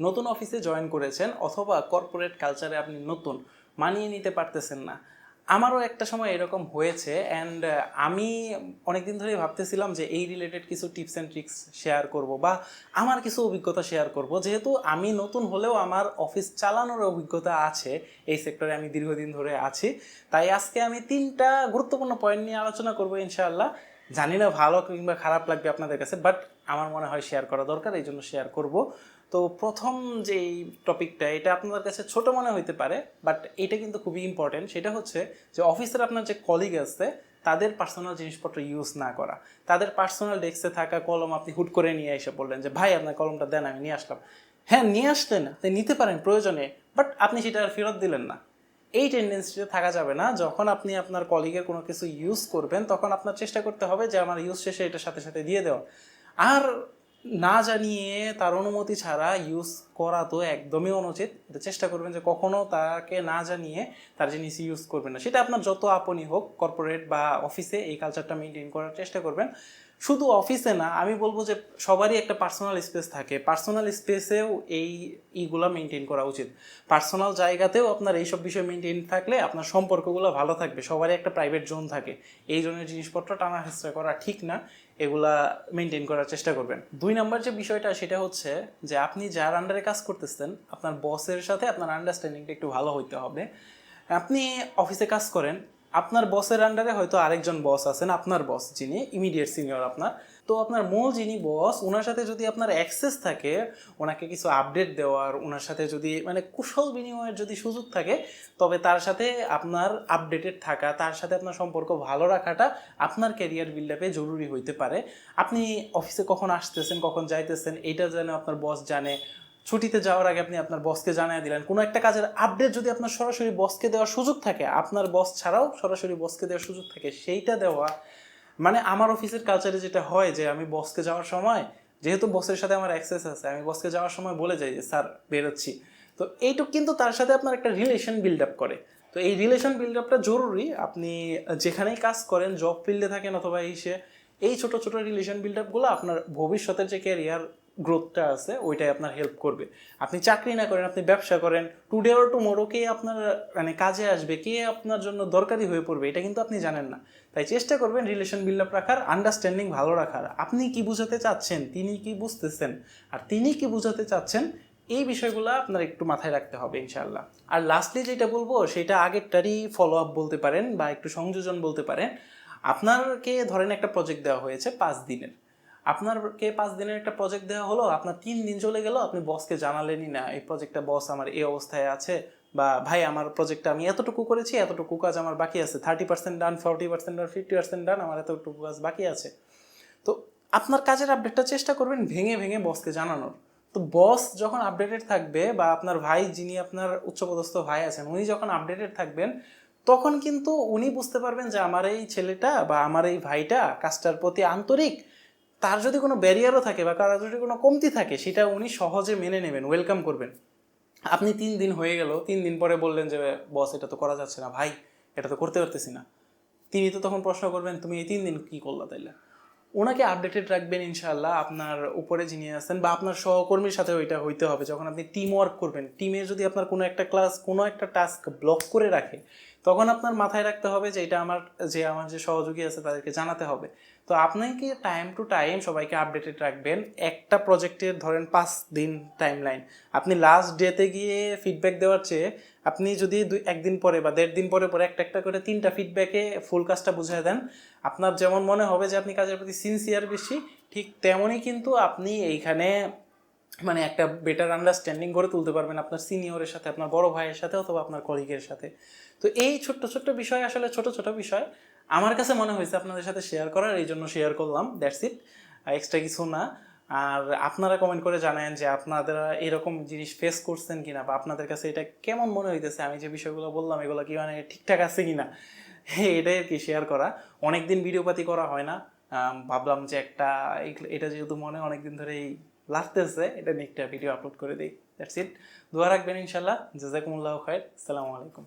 নতুন অফিসে জয়েন করেছেন অথবা কর্পোরেট কালচারে আপনি নতুন, মানিয়ে নিতে পারতেছেন না। আমারও একটা সময় এরকম হয়েছে অ্যান্ড আমি অনেকদিন ধরেই ভাবতেছিলাম যে এই রিলেটেড কিছু টিপস অ্যান্ড ট্রিক্স শেয়ার করব বা আমার কিছু অভিজ্ঞতা শেয়ার করব। যেহেতু আমি নতুন হলেও আমার অফিস চালানোর অভিজ্ঞতা আছে, এই সেক্টরে আমি দীর্ঘদিন ধরে আছি। তাই আজকে আমি তিনটা গুরুত্বপূর্ণ পয়েন্ট নিয়ে আলোচনা করব ইনশাআল্লাহ। জানি না ভালো কিংবা খারাপ লাগবে আপনাদের কাছে বাট আমার মনে হয় শেয়ার করা দরকার, এই জন্য শেয়ার করব। তো প্রথম যে টপিকটা এটা আপনাদের কাছে ছোট মনে হইতে পারে বাট এটা কিন্তু খুবই ইম্পর্টেন্ট সেটা হচ্ছে যে অফিসের আপনার যে কলিগ আছে, তাদের পার্সোনাল জিনিসপত্র ইউজ না করা। তাদের পার্সোনাল ডেস্কে থাকা কলম আপনি হুট করে নিয়ে এসে বললেন যে, ভাই, আপনার কলমটা দেন, আমি নিয়ে আসলাম। হ্যাঁ নিয়ে আসলেন আপনি নিতে পারেন প্রয়োজনে বাট আপনি সেটা আর ফেরত দিলেন না। এই টেন্ডেন্সিতে থাকা যাবে না, যখন আপনি আপনার কলিগের কোনো কিছু ইউজ করবেন, তখন আপনার চেষ্টা করতে হবে যে, আমার ইউজ শেষে এটার সাথে সাথে দিয়ে দেওয়া। আর না জানিয়ে তার অনুমতি ছাড়া ইউজ করা তো একদমই অনুচিত। এটা চেষ্টা করবেন যে কখনো তাকে না জানিয়ে তার জিনিস ইউজ করবেন না। সেটা আপনার যত আপনি হোক কর্পোরেট বা অফিসে এই কালচারটা মেনটেন করার চেষ্টা করবেন। শুধু অফিসে না, আমি বলব যে সবারই একটা পার্সোনাল স্পেস থাকে। পার্সোনাল স্পেসেও এই ইগুলো মেনটেন করা উচিত। পার্সোনাল জায়গাতেও আপনার এইসব বিষয় মেনটেন থাকলে আপনার সম্পর্কগুলো ভালো থাকবে, সবারই একটা প্রাইভেট জোন থাকে। এই জনের জিনিসপত্র টানা হেঁচড়া করা ঠিক না, এগুলা মেনটেন করার চেষ্টা করবেন। দুই নাম্বার যে বিষয়টা, সেটা হচ্ছে যে আপনি যার আন্ডারে কাজ করতেছেন, আপনার বসের সাথে আপনার আন্ডারস্ট্যান্ডিংটা একটু ভালো হইতে হবে। আপনি অফিসে কাজ করেন আপনার বসের আন্ডারে হয়তো আরেকজন বস আছেন, আপনার বস যিনি ইমিডিয়েট সিনিয়র আপনার। তো আপনার মূল যিনি বস ওনার সাথে যদি আপনার অ্যাক্সেস থাকে ওনাকে কিছু আপডেট দেওয়ার ওনার সাথে যদি মানে কুশল বিনিময়ের যদি সুযোগ থাকে, তবে তার সাথে আপনার আপডেটেড থাকা, তার সাথে আপনার সম্পর্ক ভালো রাখাটা আপনার ক্যারিয়ার বিল্ড আপে জরুরি হইতে পারে। আপনি অফিসে কখন আসতেছেন, কখন যাইতেছেন এটা যেন আপনার বস জানে। ছুটিতে যাওয়ার আগে আপনি আপনার বসকে জানিয়ে দিলেন। কোনো একটা কাজের আপডেট যদি আপনার সরাসরি বসকে দেওয়ার সুযোগ থাকে, আপনার বস ছাড়াও সরাসরি বসকে দেওয়ার সুযোগ থাকে, সেইটা দেওয়া মানে আমার অফিসের কালচারে যেটা হয় যে আমি বসকে যাওয়ার সময়, যেহেতু বসের সাথে আমার অ্যাক্সেস আছে, আমি বসকে যাওয়ার সময় বলে যাই যে, স্যার, বেরোচ্ছি। তো এইটুক কিন্তু তার সাথে আপনার একটা রিলেশন বিল্ড আপ করে। তো এই রিলেশন বিল্ড আপটা জরুরি। আপনি যেখানেই কাজ করেন জব ফিল্ডে থাকেন অথবা এই সে, এই ছোট ছোট রিলেশন বিল্ড আপগুলো আপনার ভবিষ্যতের যে ক্যারিয়ার গ্রোথটা আছে, ওইটাই আপনার হেল্প করবে। আপনি চাকরি না করেন, আপনি ব্যবসা করেন টুডে অর টুমোরো কে আপনার মানে কাজে আসবে, কে আপনার জন্য দরকারি হয়ে পড়বে, এটা কিন্তু আপনি জানেন না। তাই চেষ্টা করবেন রিলেশন বিল্ড আপ রাখার আন্ডারস্ট্যান্ডিং ভালো রাখার। আপনি কি বুঝাতে চাচ্ছেন, তিনি কি বুঝতেছেন, আর তিনি কি বুঝাতে চাচ্ছেন, এই বিষয়গুলো আপনার একটু মাথায় রাখতে হবে ইনশাল্লাহ আর লাস্টলি যেটা বলব, সেটা আগেরটারই ফলো আপ বলতে পারেন বা একটু সংযোজন বলতে পারেন। আপনারকে ধরেন একটা প্রজেক্ট দেওয়া হয়েছে পাঁচ দিনের। আপনারকে পাঁচ দিনের একটা প্রজেক্ট দেওয়া হলো, আপনার তিন দিন চলে গেল, আপনি বসকে জানালেনই না, এই প্রজেক্টটা বস আমার এই অবস্থায় আছে, বা ভাই, আমার প্রজেক্টটা আমি এতটুকু করেছি, এতটুকু কাজ আমার বাকি আছে thirty percent done forty percent done fifty percent done আমার এতটুকু কাজ বাকি আছে। তো আপনার কাজের আপডেটটা চেষ্টা করবেন ভেঙে ভেঙে বসকে জানানোর। তো বস যখন আপডেটেড থাকবে, বা আপনার ভাই যিনি আপনার উচ্চপদস্থ ভাই আছেন, উনি যখন আপডেটেড থাকবেন, তখন কিন্তু উনি বুঝতে পারবেন যে আমার এই ছেলেটা বা আমার এই ভাইটা কাজটার প্রতি আন্তরিক তার যদি কোনো ব্যারিয়ারও থাকে বা কারোর যদি কোনো কমতি থাকে, সেটা উনি সহজে মেনে নেবেন ওয়েলকাম করবেন। আপনি তিন দিন হয়ে গেল, তিন দিন পরে বললেন যে, বস, এটা তো করা যাচ্ছে না, ভাই, এটা তো করতে পারতেছি না। তিনি তো তখন প্রশ্ন করবেন, তুমি এই তিন দিন কী করলা তাইলে? ওনাকে আপডেটেড রাখবেন ইনশাল্লাহ আপনার উপরে যিনি আছেন বা আপনার সহকর্মীর সাথে ওইটা হইতে হবে। যখন আপনি টিম ওয়ার্ক করবেন টিমে যদি আপনার কোনো একটা ক্লাস কোনো একটা টাস্ক ব্লক করে রাখে তখন আপনার মাথায় রাখতে হবে যে এটা আমার, যে আমার যে সহযোগী আছে তাদেরকে জানাতে হবে। তো আপনাকে টাইম টু টাইম সবাইকে আপডেটেড রাখবেন। একটা প্রজেক্টের ধরেন পাঁচ দিন টাইম লাইন আপনি লাস্ট ডেতে গিয়ে ফিডব্যাক দেওয়ার চেয়ে আপনি যদি দুই, একদিন পরে বা দেড় দিন পরে পরে একটা একটা করে তিনটা ফিডব্যাকে ফুল কাজটা বুঝিয়ে দেন। আপনার যেমন মনে হবে যে আপনি কাজের প্রতি সিনসিয়ার বেশি, ঠিক তেমনই কিন্তু আপনি এইখানে মানে একটা বেটার আন্ডারস্ট্যান্ডিং করে তুলতে পারবেন আপনার সিনিয়রের সাথে, আপনার বড় ভাইয়ের সাথে অথবা আপনার কলিগের সাথে। তো এই ছোট্ট ছোট্ট বিষয় আসলে ছোট ছোট বিষয়। আমার কাছে মনে হয়েছে আপনাদের সাথে শেয়ার করার, এই জন্য শেয়ার করলাম দ্যাটস ইট এক্সট্রা কিছু না। আর আপনারা কমেন্ট করে জানান যে আপনারা এরকম জিনিস ফেস করছেন কিনা বা আপনাদের কাছে এটা কেমন মনে হইতেছে? আমি যে বিষয়গুলো বললাম, এগুলো কি মানে ঠিকঠাক আছে কিনা? এটাই আর কি শেয়ার করা। অনেকদিন ভিডিওপাতি করা হয় না। ভাবলাম যে একটা এটা যেহেতু মনে, অনেকদিন ধরেই লাগতেছে এটা নিয়ে একটা ভিডিও আপলোড করে দিই। দ্যাটস ইট দোয়া রাখবেন, ইনশাল্লাহ। জাজাকুমুল্লাহ খায়ের আসসালামু আলাইকুম।